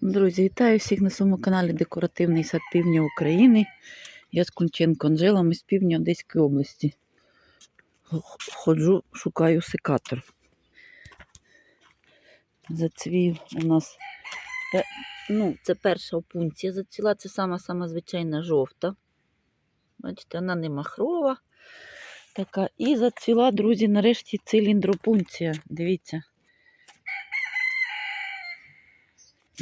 Друзі, вітаю всіх на своєму каналі Декоративний сад Півдня України. Я з Кунченко Анжела, ми з півдня Одеської області. Ходжу, шукаю секатор. Зацвів у нас. Ну, це перша опунція зацвіла, це сама сама звичайна жовта. Бачите, вона не махрова. Така. І зацвіла, друзі, нарешті циліндропунція. Дивіться.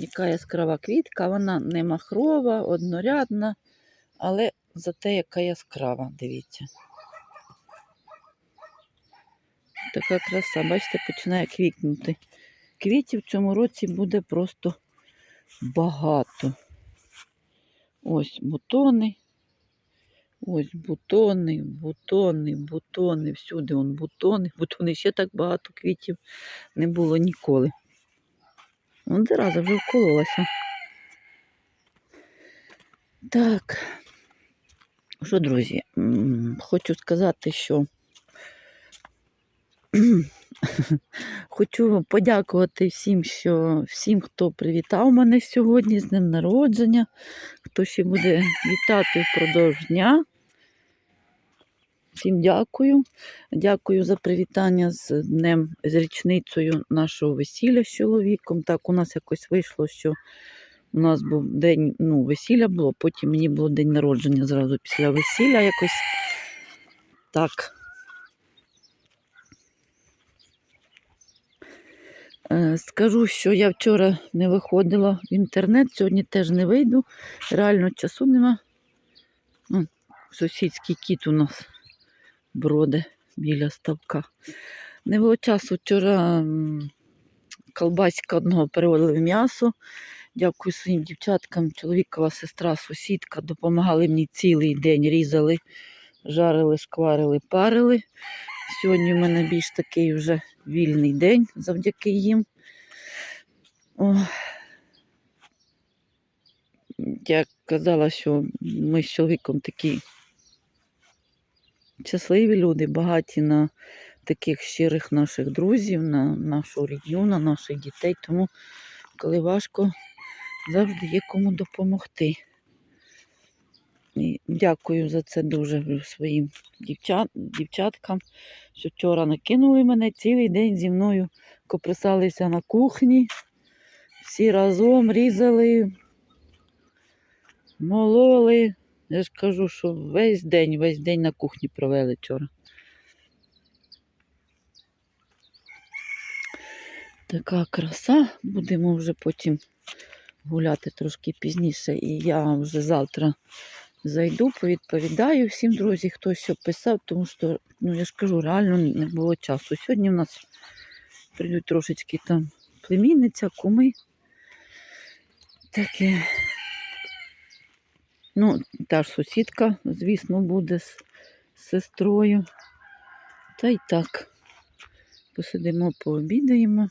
Яка яскрава квітка, вона не махрова, однорядна, але зате яка яскрава, дивіться. Така краса, бачите, починає квітнути. Квітів в цьому році буде просто багато. Ось бутони. Ось бутони, бутони, бутони. Всюди он бутони, бутони. Ще так багато квітів не було ніколи. Вон зараза вже вкололася. Так. Що, друзі, хочу сказати, що хочу подякувати всім, що всім, хто привітав мене сьогодні з днем народження, хто ще буде вітати впродовж дня. Всім дякую. Дякую за привітання з днем, з річницею нашого весілля з чоловіком. Так, у нас якось вийшло, що у нас був день ну, весілля було, потім мені було день народження зразу після весілля якось так. Е, Скажу, що я вчора не виходила в інтернет, сьогодні теж не вийду. Реально часу нема. Сусідський кіт у нас броде біля ставка. Не було часу. Вчора колбаська одного переводили в м'ясо. Дякую своїм дівчаткам. Чоловікова сестра, сусідка допомагали мені цілий день, різали, жарили, шкварили, парили. Сьогодні в мене більш такий вже вільний день завдяки їм. О. Я казала, що ми з чоловіком такі щасливі люди, багаті на таких щирих наших друзів, на нашу рідню, на наших дітей. Тому, коли важко, завжди є кому допомогти. І дякую за це дуже своїм дівчат, дівчаткам, що вчора накинули мене цілий день зі мною коприсалися на кухні. Всі разом різали, мололи. Я ж кажу, що весь день, весь день на кухні провели вчора. Така краса. Будемо вже потім гуляти трошки пізніше. І я вже завтра зайду, повідповідаю всім, друзі, хто що писав, тому що, ну я ж кажу, реально не було часу. Сьогодні в нас прийдуть трошечки там племінниця, куми. Таке. Ну, та ж сусідка, звісно, буде з сестрою. Та й так. Посидимо, пообідаємо.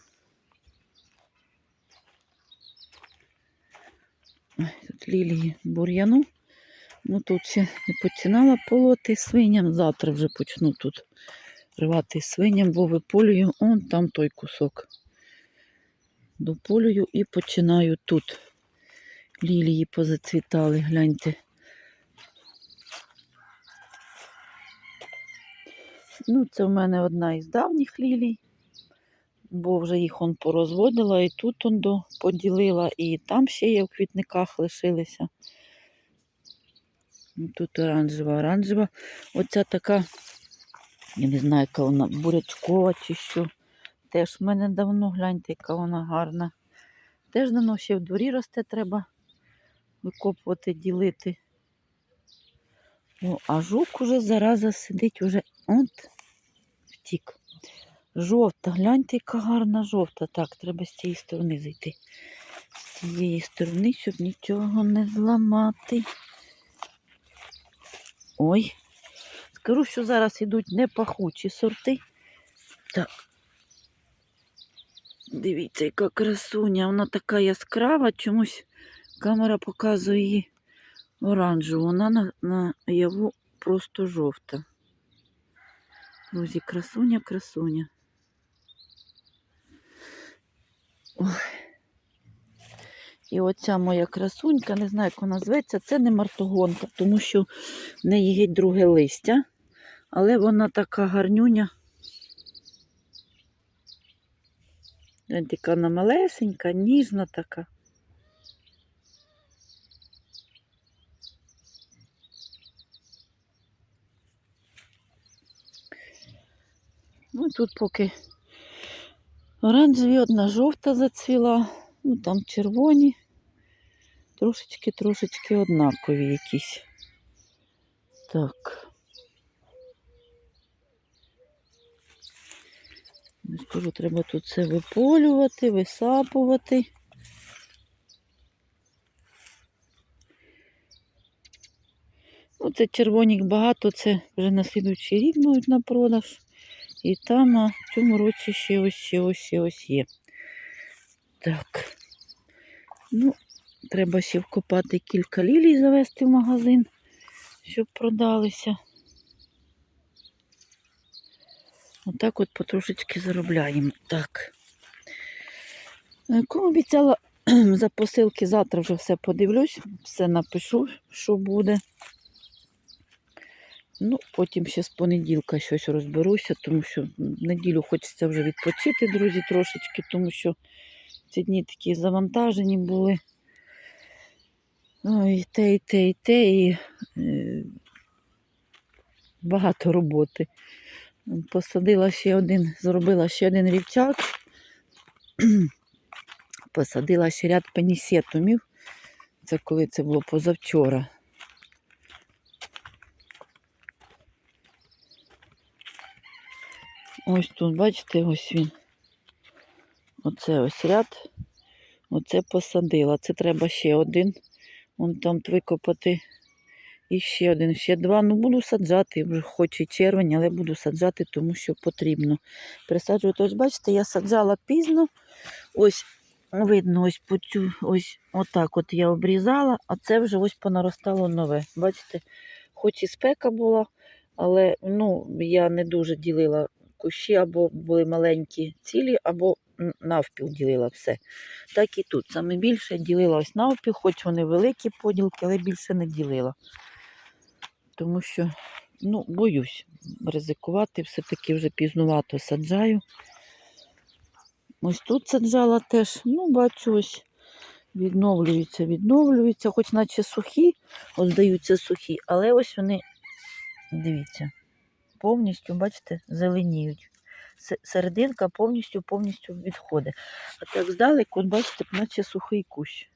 Тут лілії бур'яну. Ну тут ще не починала полоти свиням. Завтра вже почну тут рвати свиням, бо виполюю он там той кусок. Дополюю і починаю тут. Лілії позацвітали, гляньте. Ну, це в мене одна із давніх лілій, бо вже їх он порозводила, і тут он до поділила, і там ще є в квітниках лишилися. Ну, Тут оранжева, оранжева. Оця така, я не знаю, яка вона бурячкова чи що. Теж в мене давно, гляньте, яка вона гарна. Теж давно ще в дворі росте, треба викопувати, ділити. О, а жук уже зараза сидить, уже от втік. Жовта, гляньте, яка гарна жовта. Так, треба з цієї сторони зайти. З цієї сторони, щоб нічого не зламати. Ой. Скажу, що зараз йдуть непахучі сорти. Так. Дивіться, яка красуня. Вона така яскрава, чомусь камера показує оранжеву. Вона на, на яву просто жовта. Друзі, красуня, красуня. Ой. І оця моя красунька, не знаю, як вона зветься, це не мартогонка, тому що в неї є друге листя, але вона така гарнюня. Вона малесенька, ніжна така. Ну, тут поки оранжеві, одна жовта зацвіла, ну там червоні, трошечки-трошечки однакові якісь. Так. Ж треба тут все виполювати, висапувати. Ну, це червонік багато, це вже на слідуючий рік будуть на продаж. І там а, в цьому році ще ось, ще ось, ще ось є. Так. Ну, треба ще вкопати кілька лілій, завести в магазин, щоб продалися. Отак от потрошечки заробляємо. Так. Е, Кому обіцяла за посилки, завтра вже все подивлюсь, все напишу, що буде. Ну, потім ще з понеділка щось розберуся, тому що неділю хочеться вже відпочити, друзі, трошечки, тому що ці дні такі завантажені були. Ой, і те, і те, і те, і багато роботи. Посадила ще один, зробила ще один рівчак, посадила ще ряд пенісетумів. Це коли це було позавчора. Ось тут, бачите, ось він. Оце ось ряд. Оце посадила. Це треба ще один. Вон там викопати. І ще один, ще два. Ну, буду саджати, вже хоч і червень, але буду саджати, тому що потрібно. Присаджувати. Ось, бачите, я саджала пізно. Ось видно, ось по цю, ось отак от я обрізала, а це вже ось понаростало нове. Бачите, хоч і спека була, але ну, я не дуже ділила кущі, або були маленькі цілі, або навпіл ділила все. Так і тут. Саме більше ділила ось навпіл, хоч вони великі поділки, але більше не ділила. Тому що, ну, боюсь ризикувати, все-таки вже пізнувато саджаю. Ось тут саджала теж, ну, бачу, ось відновлюються, відновлюються, хоч наче сухі, здаються сухі, але ось вони, дивіться, повністю, бачите, зеленіють. Серединка повністю повністю відходить. А так здалеку, бачите, наче сухий кущ.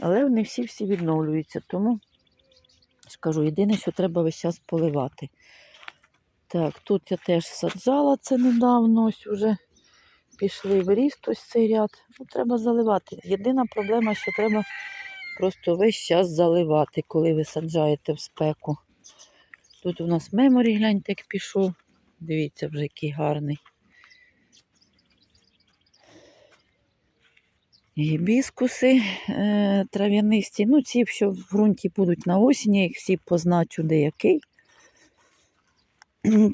Але вони всі-всі відновлюються, тому скажу, єдине, що треба весь час поливати. Так, тут я теж саджала це недавно, ось уже пішли в ріст ось цей ряд. Ну, треба заливати. Єдина проблема, що треба просто весь час заливати, коли ви саджаєте в спеку. Тут у нас меморі, гляньте, як пішов. Дивіться, вже який гарний. Гібіскуси е, трав'янисті. Ну, ці, що в ґрунті будуть на осінь, я їх всі позначу деякий.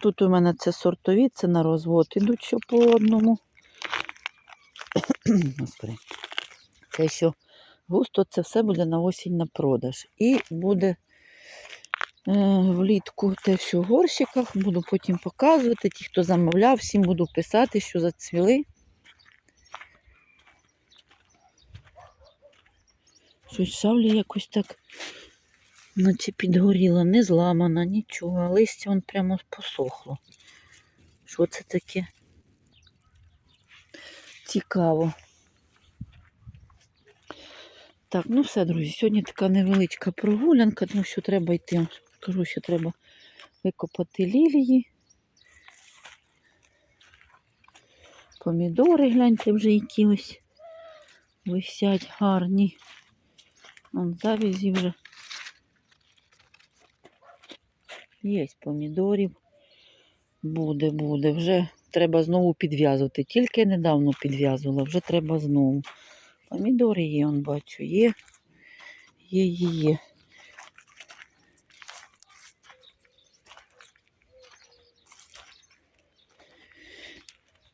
Тут у мене це сортові, це на розвод ідуть що по одному. Те, що густо, це все буде на осінь на продаж. І буде влітку те, що в горщиках, буду потім показувати. Ті, хто замовляв, всім буду писати, що зацвіли. Щось шавлі якось так, наче підгоріла, не зламана, нічого, а листя вон прямо посохло. Що це таке? Цікаво. Так, ну все, друзі, сьогодні така невеличка прогулянка, тому що треба йти. Кажу, що треба викопати лілії. Помідори, гляньте, вже які ось висять гарні. Вон завязі вже. Є помідорів. Буде, буде. Вже треба знову підв'язувати. Тільки недавно підв'язувала, вже треба знову. Помідори є, он бачу, є. Є, є, є.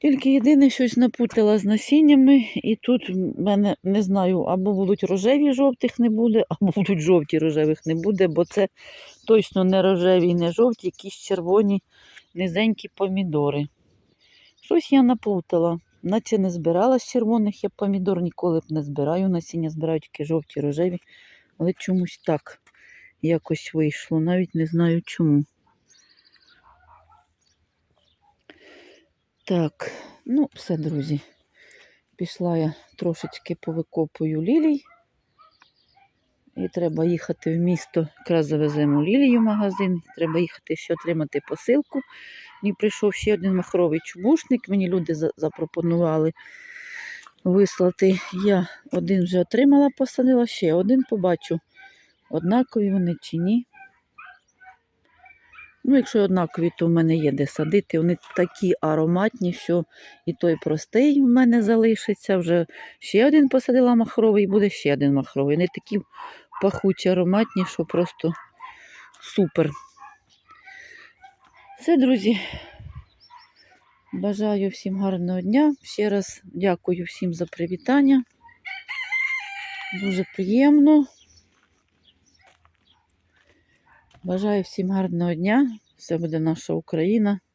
Тільки єдине щось напутала з насіннями, і тут в мене не знаю, або будуть рожеві жовтих не буде, або будуть жовті рожевих не буде, бо це точно не рожеві і не жовті, якісь червоні низенькі помідори. Щось я наплутала. Наче не збирала з червоних, я помідор ніколи б не збираю. Насіння збираю тільки жовті, рожеві, але чомусь так якось вийшло. Навіть не знаю чому. Так, ну, все, друзі. Пішла я трошечки повикопую лілій. І треба їхати в місто. Якраз завеземо лілію в магазин. Треба їхати ще отримати посилку. Мені прийшов ще один махровий чубушник. Мені люди запропонували вислати. Я один вже отримала, посадила, ще один побачу. Однакові вони чи ні. Ну, якщо однакові, то в мене є де садити. Вони такі ароматні, що і той простий в мене залишиться. Вже ще один посадила махровий, буде ще один махровий. Вони такі пахучі, ароматні, що просто супер. Все, друзі. Бажаю всім гарного дня. Ще раз дякую всім за привітання. Дуже приємно. Бажаю всім гарного дня. Все буде наша Україна.